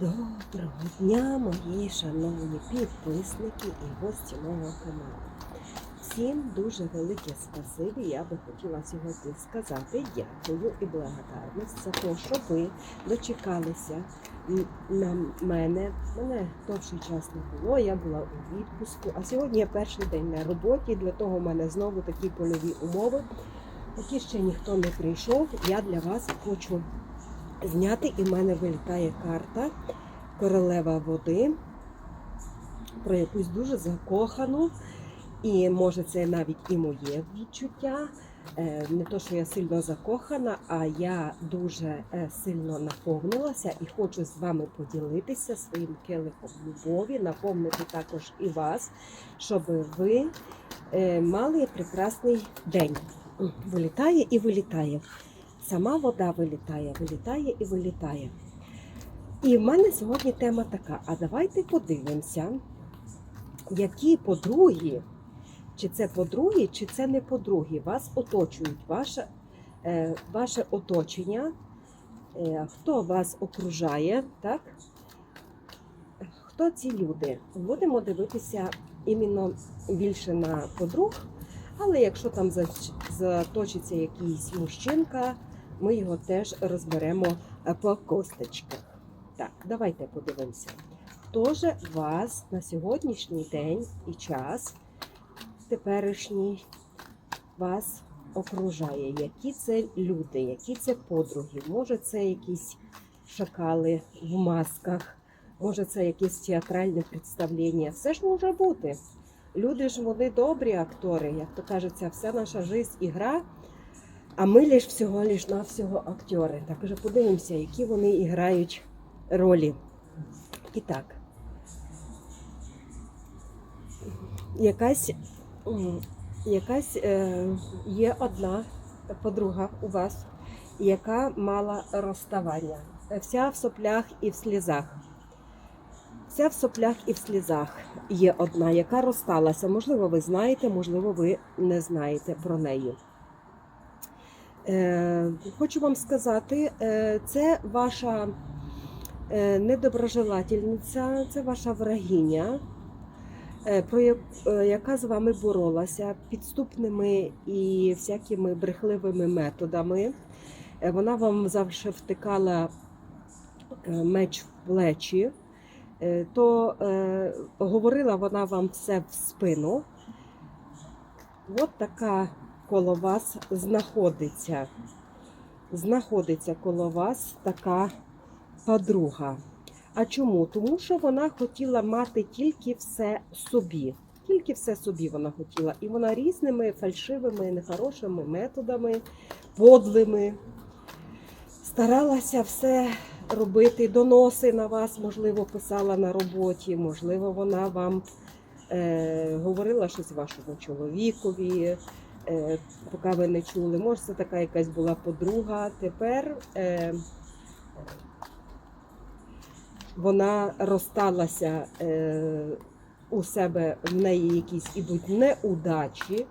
Доброго дня, мої шановні підписники і гості мого каналу. Всім дуже велике спасибі. Я би хотіла сьогодні сказати дякую і благодарність за те, що ви дочекалися на мене. Мене довший час не було, я була у відпуску. А сьогодні я перший день на роботі. Для того в мене знову такі польові умови. Які ще ніхто не прийшов. Я для вас хочу зняти, і в мене вилітає карта королева води про якусь дуже закохану. І може це навіть і моє відчуття. Е, Не то, що я сильно закохана, а я дуже е, сильно наповнилася і хочу з вами поділитися своїм келихом любові, наповнити також і вас, щоб ви е, мали прекрасний день. Вилітає і вилітає. Сама вода вилітає, вилітає і вилітає. І в мене сьогодні тема така: а давайте подивимося, які подруги, чи це подруги, чи це не подруги, вас оточують, ваше, е, ваше оточення, е, хто вас окружає, так? Хто ці люди? Будемо дивитися іменно більше на подруг, але якщо там заточиться якийсь мужчинка, ми його теж розберемо е, по косточках. Так, давайте подивимося. Хто же вас на сьогоднішній день і час теперішній вас окружає? Які це люди, які це подруги? Може, це якісь шакали в масках, може, це якесь театральне представлення. Все ж може бути. Люди ж вони добрі актори, як то кажеться, вся наша життя і гра. А ми лиш всього лиш навсього актори. Так вже подивимося, які вони і грають ролі. І так. Якась, якась е, є одна подруга у вас, яка мала розставання. Вся в соплях і в слізах. Вся в соплях і в слізах є одна, яка розсталася. Можливо, ви знаєте, можливо, ви не знаєте про неї. Е, хочу вам сказати, е, це ваша е, недоброжелательниця, це ваша врагиня, яка з вами боролася підступними і всякими брехливими методами. Вона вам завжди втикала меч в плечі, то говорила вона вам все в спину. От така коло вас знаходиться. Знаходиться коло вас така подруга. А чому? Тому що вона хотіла мати тільки все собі. Тільки все собі вона хотіла. І вона різними фальшивими, нехорошими методами, подлими старалася все робити. Доноси на вас, можливо, писала на роботі, можливо, вона вам е, говорила щось вашому чоловікові, поки ви не чули. Може, це така якась була подруга. Тепер е, вона розсталася е, у себе, в неї якісь ідуть неудачі.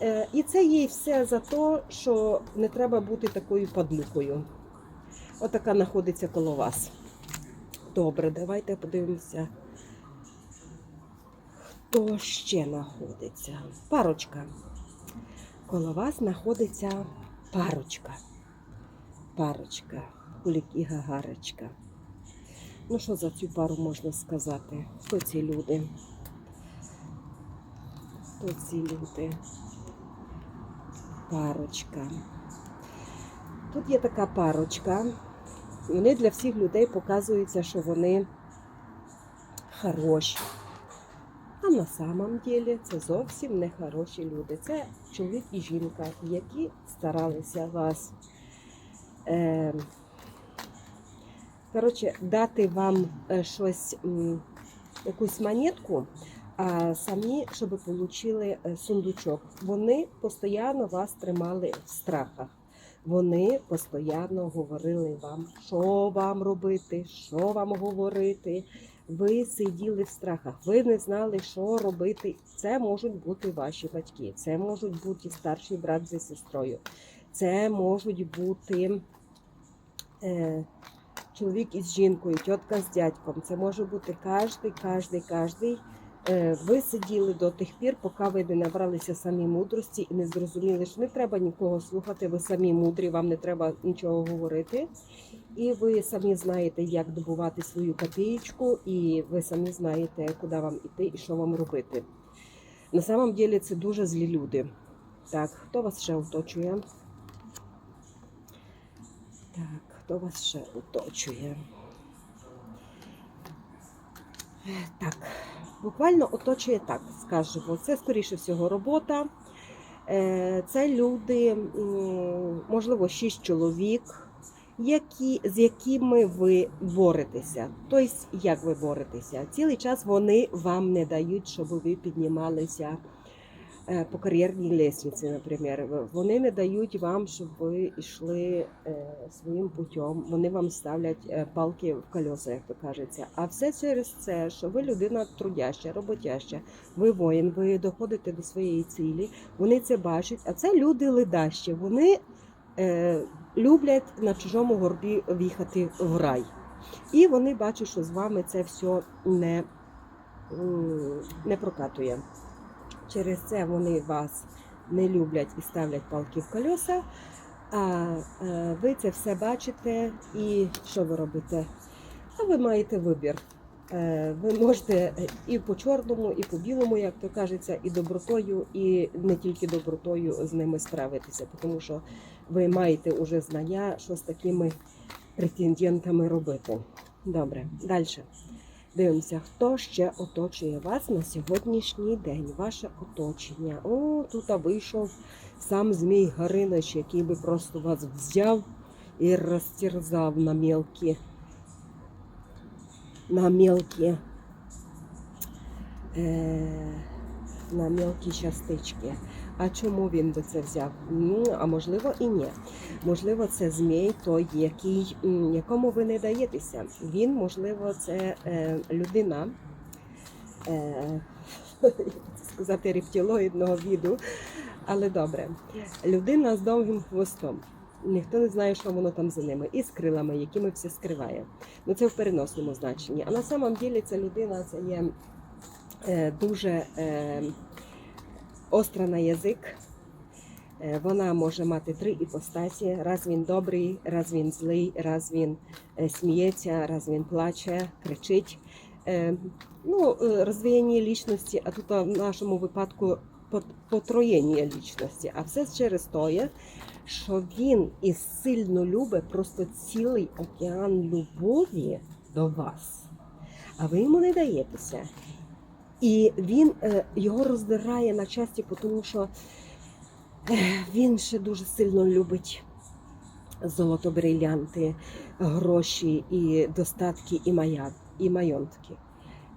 Е, і це їй все за те, що не треба бути такою падлюкою. Отака знаходиться коло вас. Добре, давайте подивимося, хто ще знаходиться. Парочка. Коло вас знаходиться парочка. Парочка. Кулік і гагарочка. Ну, що за цю пару можна сказати? Хто ці люди? Хто ці люди? Парочка. Тут є така парочка. Вони для всіх людей показуються, що вони хороші. А на самом деле це зовсім не хороші люди. Це чоловік і жінка, які старалися вас е, коротше, дати вам е, щось, якусь монетку, а самі, щоб отримали сундучок. Вони постійно вас тримали в страхах. Вони постійно говорили вам, що вам робити, що вам говорити. Ви сиділи в страхах, ви не знали, що робити. Це можуть бути ваші батьки, це можуть бути старший брат зі сестрою, це можуть бути е, чоловік із жінкою, тітка з дядьком. Це може бути кожний, кожний, кожний. Е, Ви сиділи до тих пір, поки ви не набралися самі мудрості і не зрозуміли, що не треба нікого слухати, ви самі мудрі, вам не треба нічого говорити. І ви самі знаєте, як добувати свою копієчку, і ви самі знаєте, куди вам іти і що вам робити. На самом деле це дуже злі люди. Так, хто вас ще оточує? Так, хто вас ще оточує? Так, буквально оточує так, скажемо. Це, скоріше всього, робота. Е, Це люди, можливо, шість чоловік, які, з якими ви боретеся. Тобто, як ви боретеся? Цілий час вони вам не дають, щоб ви піднімалися е, по кар'єрній лестниці, наприклад. Вони не дають вам, щоб ви йшли е, своїм путем. Вони вам ставлять е, палки в колеса, як то кажеться. А все через це, що ви людина трудяща, роботяща, ви воїн, ви доходите до своєї цілі. Вони це бачать, а це люди ледащі. Вони люблять на чужому горбі в'їхати в рай. І вони бачать, що з вами це все не, не прокатує. Через це вони вас не люблять і ставлять палки в колеса. А е, ви це все бачите, і що ви робите? А ви маєте вибір. Е, Ви можете і по чорному, і по білому, як то кажеться, і добротою, і не тільки добротою з ними справитися, тому що ви маєте уже знання, що з такими претендентами робити. Добре, далі. Дивимося, хто ще оточує вас на сьогоднішній день, ваше оточення. О, тут вийшов сам Змій Гаринич, який би просто вас взяв і розтерзав на мелкі, на мелкі, е, на мелкі частички. А чому він би це взяв? Ну, а можливо і ні. Можливо, це змій той, який, якому ви не даєтеся. Він, можливо, це е, людина, е, сказати, рептилоїдного віду. Але добре, людина з довгим хвостом. Ніхто не знає, що воно там за ними, і з крилами, якими все скриває. Ну це в переносному значенні. А на самом ділі ця людина це є е, дуже е, остра на язик. Е, Вона може мати три іпостасі. Раз він добрий, раз він злий, раз він е, сміється, раз він плаче, кричить. Е, Ну, розвіяння лічності, а тут в нашому випадку пот- потроєння лічності. А все через те, що він і сильно любить просто цілий океан любові до вас, а ви йому не даєтеся. І він е, його роздирає на часті, тому що е, він ще дуже сильно любить золото, брилянти, гроші і достатки, і, мая, і майонтки.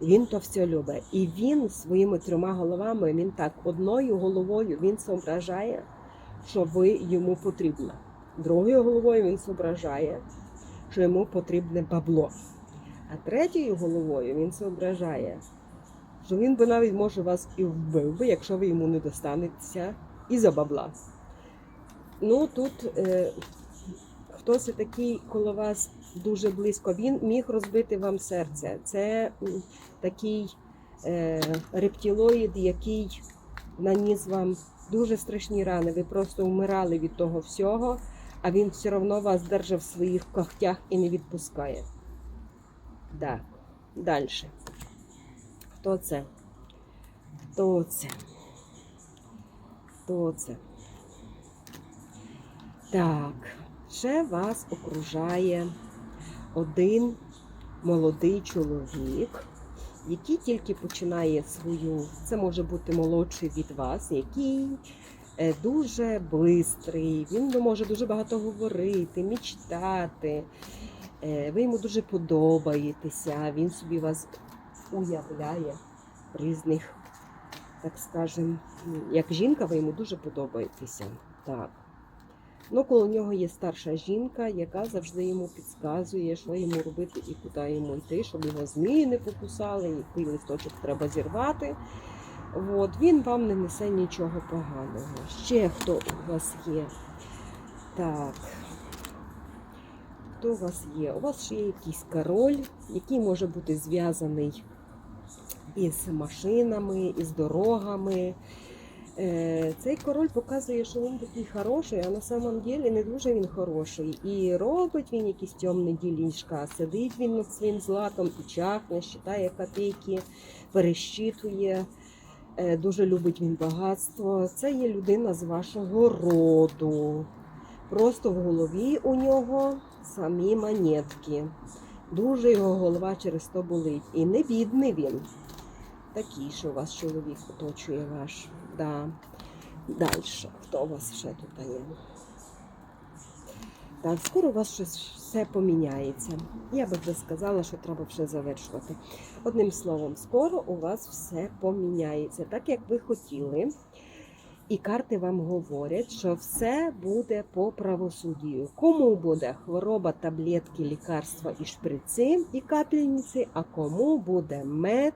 Він то все любить. І він своїми трьома головами, він так, одною головою він зображає, що ви йому потрібна. Другою головою він зображає, що йому потрібне бабло. А третьою головою він зображає, що він би навіть може вас і вбив би, якщо ви йому не достанетеся і за бабла. Ну тут е, хтось такий коло вас дуже близько, він міг розбити вам серце. Це такий е, рептилоїд, який наніс вам дуже страшні рани. Ви просто вмирали від того всього, а він все одно вас держав в своїх когтях і не відпускає. Так, далі. Хто це? Хто це? Хто це? Так, ще вас окружає один молодий чоловік, який тільки починає свою, це може бути молодший від вас, який е, дуже бистрий, він може дуже багато говорити, мічтати. Е, Ви йому дуже подобаєтеся, він собі вас уявляє в різних, так скажем, як жінка, ви йому дуже подобаєтеся. Так. Ну, коло нього є старша жінка, яка завжди йому підказує, що йому робити і куди йому йти, щоб його змії не покусали, який листочок треба зірвати. От, він вам не несе нічого поганого. Ще хто у вас є? Так. хто у вас є? У вас ще є якийсь король, який може бути зв'язаний із машинами, із дорогами. Е, Цей король показує, що він такий хороший, а на самом деле не дуже він хороший. І робить він якісь темні ділішка, сидить він над своїм златом і чахне, считає копійки, перещитує. Е, Дуже любить він багатство. Це є людина з вашого роду. Просто в голові у нього самі монетки. Дуже його голова через то болить. І не бідний він. Такий, що вас чоловік оточує ваш. Да. Далі. Хто у вас ще тут є? Так, скоро у вас щось все поміняється. Я би вже сказала, що треба вже завершувати. Одним словом, скоро у вас все поміняється, так як ви хотіли. І карти вам говорять, що все буде по правосуддю. Кому буде хвороба, таблетки, лікарства і шприци, і капельниці, а кому буде мед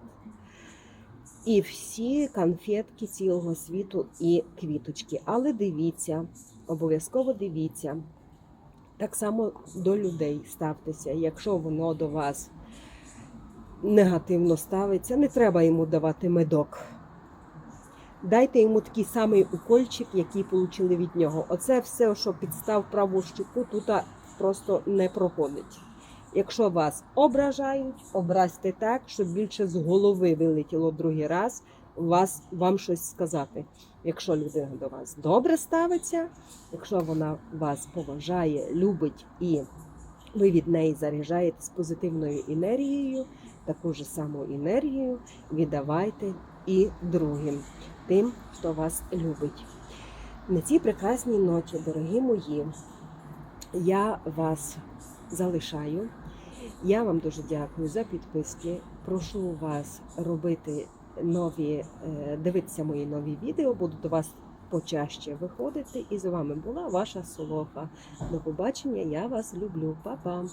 і всі конфетки цілого світу і квіточки. Але дивіться, обов'язково дивіться. Так само до людей ставтеся. Якщо воно до вас негативно ставиться, не треба йому давати медок. Дайте йому такий самий укольчик, який отримали від нього. Оце все, що підстав праву щеку, тут просто не проходить. Якщо вас ображають, образьте так, щоб більше з голови вилетіло другий раз вас, вам щось сказати. Якщо людина до вас добре ставиться, якщо вона вас поважає, любить і ви від неї заряджаєтесь позитивною енергією, таку ж саму енергію віддавайте і другим, тим, хто вас любить. На цій прекрасній ноті, дорогі мої, я вас залишаю. Я вам дуже дякую за підписки. Прошу вас робити нові, е, дивитися мої нові відео. Буду до вас почаще виходити. І з вами була ваша Солоха. До побачення. Я вас люблю. Па-па!